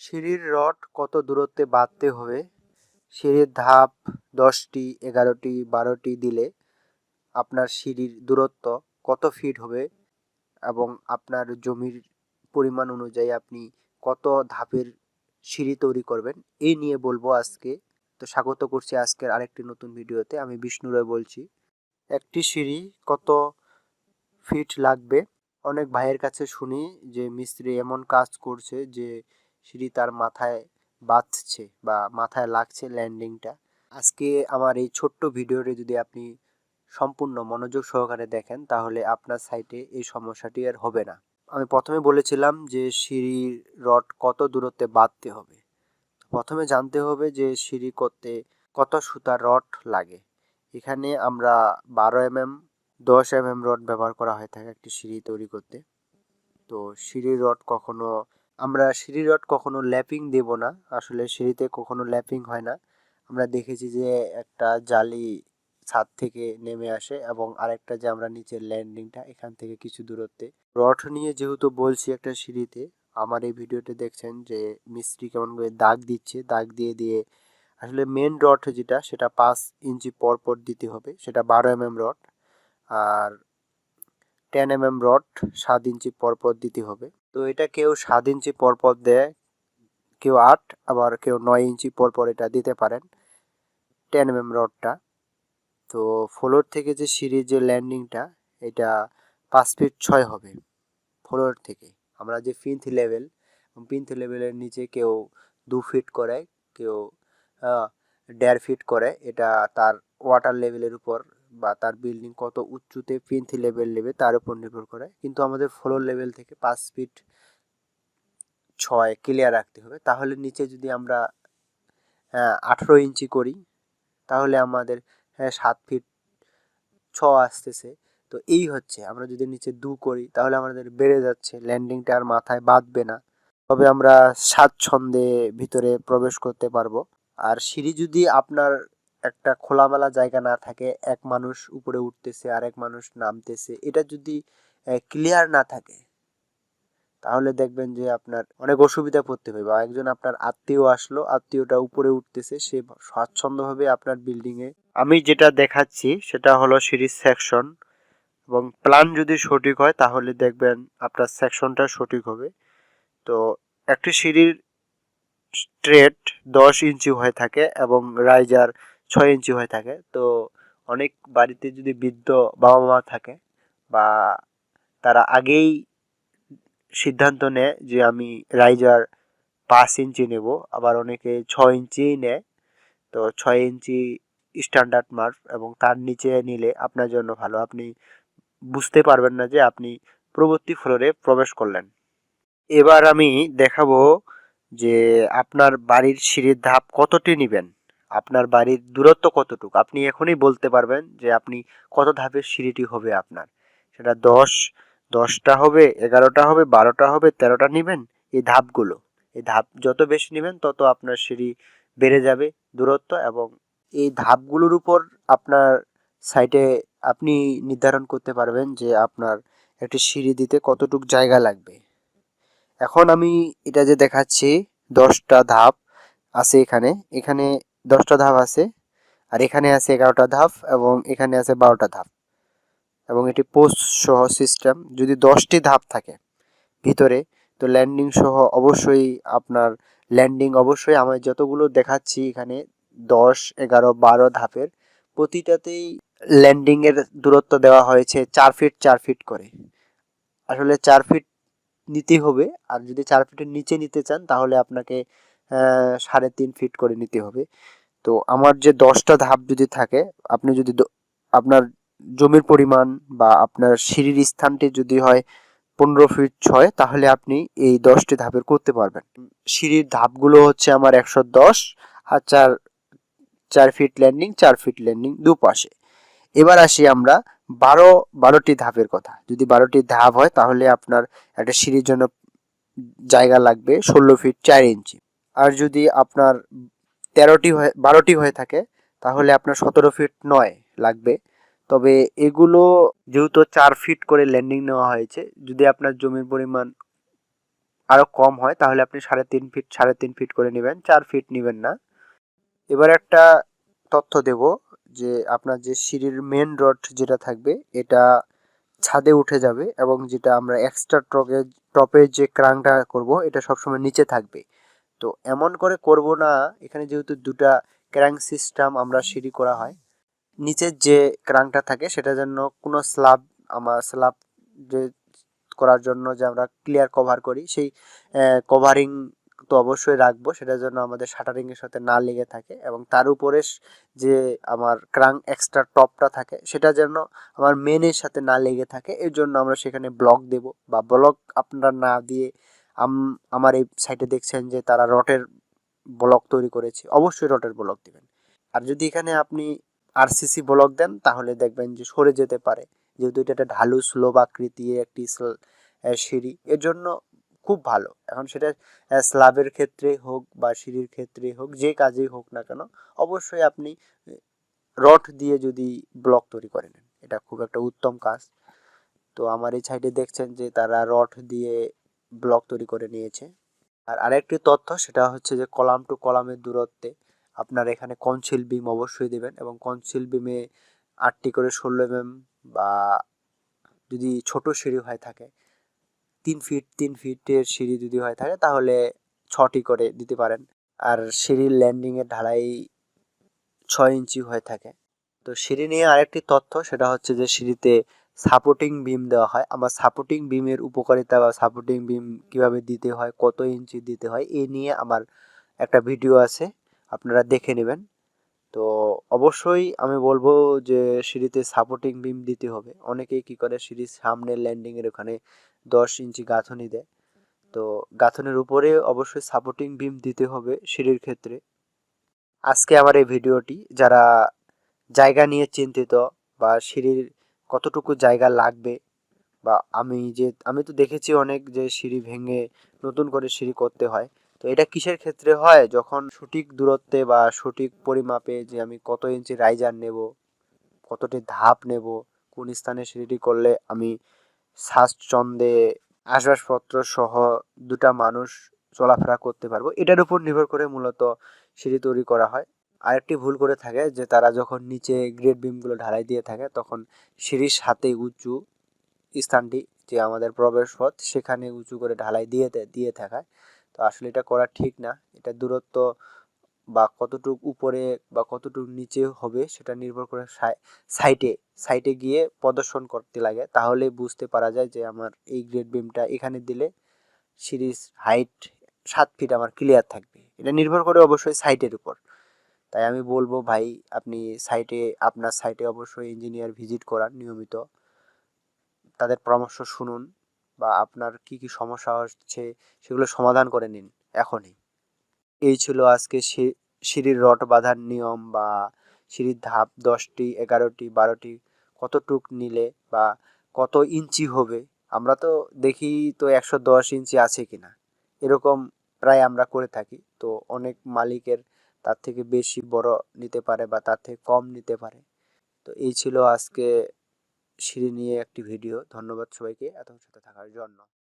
সিঁড়ির রড কত দূরত্বে বাঁধতে হবে? সিঁড়ির ধাপ দশটি, এগারোটি, বারোটি দিলে আপনার সিঁড়ির দূরত্ব কত ফিট হবে এবং আপনার জমির পরিমাণ অনুযায়ী আপনি কত ধাপের সিঁড়ি তৈরি করবেন? এই নিয়ে বলব আজকে। তো স্বাগত করছি আজকের আরেকটি নতুন ভিডিওতে। আমি বিষ্ণু রায় বলছি। একটি সিঁড়ি কত ফিট লাগবে? অনেক ভাইয়ের কাছে শুনি যে, মিস্ত্রি এমন কাজ করছে যে সিঁড়ি তার মাথায় বাঁধছে বা মাথায় লাগছে ল্যান্ডিংটা আজকে আমার এই ছোট্ট ভিডিওটি যদি আপনি সম্পূর্ণ মনোযোগ সহকারে দেখেন, তাহলে আপনার সাইটে এই সমস্যাটি আর হবে না। আমি প্রথমে বলেছিলাম যে সিঁড়ির রড কত দূরত্বে বাঁধতে হবে। প্রথমে জানতে হবে যে সিঁড়ি করতে কত সুতার রড লাগে। এখানে আমরা বারো এম এম দশ এম এম রড ব্যবহার করা হয়ে থাকে একটি সিঁড়ি তৈরি করতে। তো সিঁড়ির রড কখনো আমরা সিঁড়ি রড কখনো ল্যাপিং দেব না। আসলে সিঁড়িতে কখনো ল্যাপিং হয় না। আমরা দেখেছি যে একটা জালি ছাদ থেকে নেমে আসে এবং আরেকটা যে আমরা নিচের ল্যান্ডিংটা এখান থেকে কিছু দূরত্বে। রড নিয়ে যেহেতু বলছি একটা সিঁড়িতে, আমার এই ভিডিওতে দেখছেন যে মিস্ত্রি কেমন করে দাগ দিচ্ছে। দাগ দিয়ে দিয়ে আসলে মেন রড যেটা, সেটা পাঁচ ইঞ্চি পর পর দিতে হবে। সেটা বারো এম এম রড আর টেন এম এম রড সাত ইঞ্চি পর পর দিতে হবে। তো এটা কেউ সাত ইঞ্চি পর পর দেয়, কেউ আট, আবার কেউ নয় ইঞ্চি পর পর এটা দিতে পারেন টেন এম এম রডটা। তো ফ্লোর থেকে যে সিঁড়ির যে ল্যান্ডিংটা এটা পাঁচ ফিট ছয় হবে ফ্লোর থেকে। আমরা যে পিন্থ লেভেল পিন্থ লেভেলের নিচে কেউ দু ফিট করে কেউ দেড় ফিট করে এটা তার ওয়াটার লেভেলের উপর বা তার বিল্ডিং কত উঁচুতে পিন্থ লেভেল নেবে তার উপর নির্ভর করে। কিন্তু আমাদের ফ্লোর লেভেল থেকে পাঁচ ফিট ছয় ক্লিয়ার রাখতে হবে। তাহলে নিচে যদি আমরা আঠেরো ইঞ্চি করি, তাহলে আমাদের হ্যাঁ সাত ফিট ছ আসতেছে। তো এই হচ্ছে, আমরা যদি নিচে দু করি, তাহলে আমাদের বেড়ে যাচ্ছে। ল্যান্ডিংটা আর মাথায় বাঁধবে না। তবে আমরা স্বাচ্ছন্দ্যে ভিতরে প্রবেশ করতে পারব। আর সিঁড়ি যদি আপনার একটা খোলামেলা জায়গা না থাকে, এক মানুষ উপরে উঠতেছে আর এক মানুষ নামতেছে, এটা যদি ক্লিয়ার না থাকে, তাহলে দেখবেন যে আপনার অনেক অসুবিধা পড়তে হবে। বা একজন আপনার আত্মীয় আসলো, আত্মীয়টা উপরে উঠতেছে, সে স্বাচ্ছন্দ্যভাবে আপনার বিল্ডিং এ। আমি যেটা দেখাচ্ছি, সেটা হলো সিঁড়ির সেকশন এবং প্ল্যান যদি সঠিক হয়, তাহলে দেখবেন আপনার সেকশনটা সঠিক হবে। তো একটি সিঁড়ির স্ট্রেট দশ ইঞ্চি হয়ে থাকে, এবং রাইজার ছয় ইঞ্চি হয়ে থাকে। তো অনেক বাড়িতে যদি বৃদ্ধ বাবা মা থাকে বা তারা আগেই সিদ্ধান্ত নেয় যে আমি রাইজার পাঁচ ইঞ্চি নেব, আবার অনেকে ছয় ইঞ্চিই নেয়। তো ছয় ইঞ্চি স্ট্যান্ডার্ড মার্ক এবং তার নিচে নিলে আপনার জন্য ভালো। আপনি বুঝতে পারবেন না যে আপনি পরবর্তী ফ্লোরে প্রবেশ করলেন। এবার আমি দেখাবো যে আপনার বাড়ির সিঁড়ির ধাপ কতটি নেবেন। আপনার বাড়ির দূরত্ব কতটুকু? আপনি এখনই বলতে পারবেন যে আপনি কত ধাপের সিঁড়িটি হবে আপনার। সেটা দশ, দশটা হবে, এগারোটা হবে, বারোটা হবে, তেরোটা নেবেন, এই ধাপগুলো। এই ধাপ যত বেশি নেবেন, তত আপনার সিঁড়ি বেড়ে যাবে দূরত্ব এবং এই ধাপগুলোর উপর আপনার সাইটে আপনি নির্ধারণ করতে পারবেন যে আপনার একটি সিঁড়ি দিতে কতটুক জায়গা লাগবে। এখন আমি এটা যে দেখাচ্ছি, দশটা ধাপ আছে এখানে। এখানে দশটা ধাপ আছে। আর এখানে আছে এগারোটা ধাপ এবং এখানে আছে বারোটা ধাপ। এবং এটি পোস্ট সহ সিস্টেম। যদি দশটি ধাপ থাকে ভিতরে, তো ল্যান্ডিং সহ অবশ্যই আপনার ল্যান্ডিং অবশ্যই আমি যতগুলো দেখাচ্ছি এখানে, দশ, এগারো, বারো ধাপের প্রতিটাতেই ল্যান্ডিংয়ের দূরত্ব দেওয়া হয়েছে চার ফিট চার ফিট করে। আসলে চার ফিট নিতে হবে। আর যদি চার ফিটের নিচে নিতে চান তাহলে আপনাকে সাড়ে তিন ফিট করে নিতে হবে। তো আমার যে দশটা ধাপ যদি থাকে, আপনি যদি আপনার জমির পরিমাণ বা আপনার সিঁড়ির স্থানটি যদি হয় পনেরো ফিট ছয়, তাহলে আপনি এই দশটি ধাপের করতে পারবেন। সিঁড়ির ধাপগুলো হচ্ছে আমার একশো দশ আর চার চার ফিট ল্যান্ডিং, চার ফিট ল্যান্ডিং দুপাশে। এবার আসি আমরা বারো, বারোটি ধাপের কথা। যদি বারোটি ধাপ হয়, তাহলে আপনার একটা সিঁড়ির জন্য জায়গা লাগবে ষোলো ফিট চার ইঞ্চি। আর যদি আপনার তেরোটি হয়ে, বারোটি হয়ে থাকে, তাহলে আপনার সতেরো ফিট নয় লাগবে। তবে এগুলো যেহেতু চার ফিট করে ল্যান্ডিং নেওয়া হয়েছে, যদি আপনার জমির পরিমাণ আরও কম হয়, তাহলে আপনি সাড়ে তিন ফিট সাড়ে তিন ফিট করে নেবেন, চার ফিট নেবেন না। এবার একটা তথ্য দেব, যে আপনার যে সিঁড়ির মেন রড যেটা থাকবে, এটা ছাদে উঠে যাবে এবং যেটা আমরা এক্সট্রা টপে টপে যে ক্রাংটা করব, এটা সবসময় নিচে থাকবে। তো এমন করে করব না, এখানে যেহেতু দুটা ক্র্যাং সিস্টেম আমরা সিঁড়ি করা হয়, নিচের যে ক্রাংটা থাকে সেটা যেন কোনো স্ল্যাব আমার স্ল্যাব যে করার জন্য যে আমরা ক্লিয়ার কভার করি, সেই কভারিং তো অবশ্যই রাখব, সেটার জন্য আমাদের শাটারিংয়ের সাথে না লেগে থাকে এবং তার উপরে যে আমার ক্রাং এক্সট্রা টপটা থাকে সেটা যেন আমার মেনের সাথে না লেগে থাকে, এর জন্য আমরা সেখানে ব্লক দেব বা ব্লক আপনারা না দিয়ে আমার এই সাইটে দেখছেন যে তারা রটের ব্লক তৈরি করেছে। অবশ্যই রটের ব্লক দিবেন। আর যদি এখানে আপনি আরসিসি ব্লক দেন, তাহলে দেখবেন যে সরে যেতে পারে। যেহেতু এটা একটা ঢালু স্লোব আকৃতির একটি সিঁড়ি এর জন্য খুব ভালো। এখন সেটা স্ল্যাবের ক্ষেত্রে হোক বা সিঁড়ির ক্ষেত্রে হোক, যে কাজেই হোক না কেন, অবশ্যই আপনি রড দিয়ে যদি ব্লক তৈরি করে নেন, এটা খুব একটা উত্তম কাজ। তো আমার এই সাইডে দেখছেন যে তারা রড দিয়ে ব্লক তৈরি করে নিয়েছে। আর আরেকটি তথ্য, সেটা হচ্ছে যে কলাম টু কলামের দূরত্বে আপনার এখানে কনসিল বিম অবশ্যই দেবেন এবং কনসিল বিমে আটটি করে ষোলো এমএম বা যদি ছোট সিঁড়ি হয়ে থাকে, তিন ফিট তিন ফিটের সিঁড়ি যদি হয়ে থাকে, তাহলে ছটি করে দিতে পারেন। আর সিঁড়ির ল্যান্ডিংয়ের ঢালাই ছয় ইঞ্চি হয়ে থাকে। তো সিঁড়ি নিয়ে আরেকটি তথ্য, সেটা হচ্ছে যে সিঁড়িতে সাপোর্টিং বিম দেওয়া হয়। আমার সাপোর্টিং বিমের উপকারিতা বা সাপোর্টিং বিম কীভাবে দিতে হয়, কত ইঞ্চি দিতে হয় এই নিয়ে আমার একটা ভিডিও আছে, আপনারা দেখে নেবেন। তো অবশ্যই আমি বলব যে সিঁড়িতে সাপোর্টিং বিম দিতে হবে। অনেকেই কি করে সিঁড়ির সামনে ল্যান্ডিংয়ের ওখানে দশ ইঞ্চি গাঁথনি দেয়। তো গাঁথনির উপরে অবশ্যই সাপোর্টিং বিম দিতে হবে সিঁড়ির ক্ষেত্রে। আজকে আমার এই ভিডিওটি যারা জায়গা নিয়ে চিন্তিত বা সিঁড়ির কতটুকু জায়গা লাগবে? বা আমি যে, আমি তো দেখেছি অনেক যে সিঁড়ি ভেঙে নতুন করে সিঁড়ি করতে হয়। তো এটা কিসের ক্ষেত্রে হয়? যখন সঠিক দূরত্বে বা সঠিক পরিমাপে যে আমি কত ইঞ্চি রাইজার নেব, কতটি ধাপ নেব, কোন স্থানে সিঁড়িটি করলে আমি শ্বাসচন্দে আসবাবপত্র সহ দুটা মানুষ চলাফেরা করতে পারব, এটার উপর নির্ভর করে মূলত সিঁড়ি তৈরি করা হয়। আরেকটি ভুল করে থাকে যে তারা যখন নিচে গ্রেড বিমগুলো ঢালাই দিয়ে থাকে তখন সিঁড়ির সাথে উঁচু স্থানটি যে আমাদের প্রবেশ পথ সেখানে উঁচু করে ঢালাই দিয়ে দিয়ে থাকায়। তো আসলে এটা করা ঠিক না। এটা দূরত্ব বা কতটুকু উপরে বা কতটুকু নিচে হবে সেটা নির্ভর করে সাই- সাইটে সাইটে গিয়ে প্রদর্শন করতে লাগে। তাহলে বুঝতে পারা যায় যে আমার এই গ্রেড বিমটা এখানে দিলে সিরিজ হাইট সাত ফিট আমার ক্লিয়ার থাকবে। এটা নির্ভর করে অবশ্যই সাইটের উপর। তাই আমি বলব ভাই, আপনি সাইটে আপনার সাইটে অবশ্যই ইঞ্জিনিয়ার ভিজিট করান নিয়মিত। তাদের পরামর্শ শুনুন বা আপনার কি কি সমস্যা হচ্ছে সেগুলো সমাধান করে নিন এখনই। এই ছিল আজকে সিঁড়ির রড বাঁধার নিয়ম বা সিঁড়ির ধাপ দশটি, এগারোটি, বারোটি কতটুক নিলে বা কত ইঞ্চি হবে, আমরা তো দেখি তো একশো দশ ইঞ্চি আছে কিনা। এরকম প্রায় আমরা করে থাকি। তো অনেক মালিকের তার থেকে বেশি বড় নিতে পারে বা তার থেকে কম নিতে পারে। তো এই ছিল আজকে সিঁড়ি নিয়ে একটি ভিডিও। ধন্যবাদ সবাইকে। এত সাথে থাকার জন্য।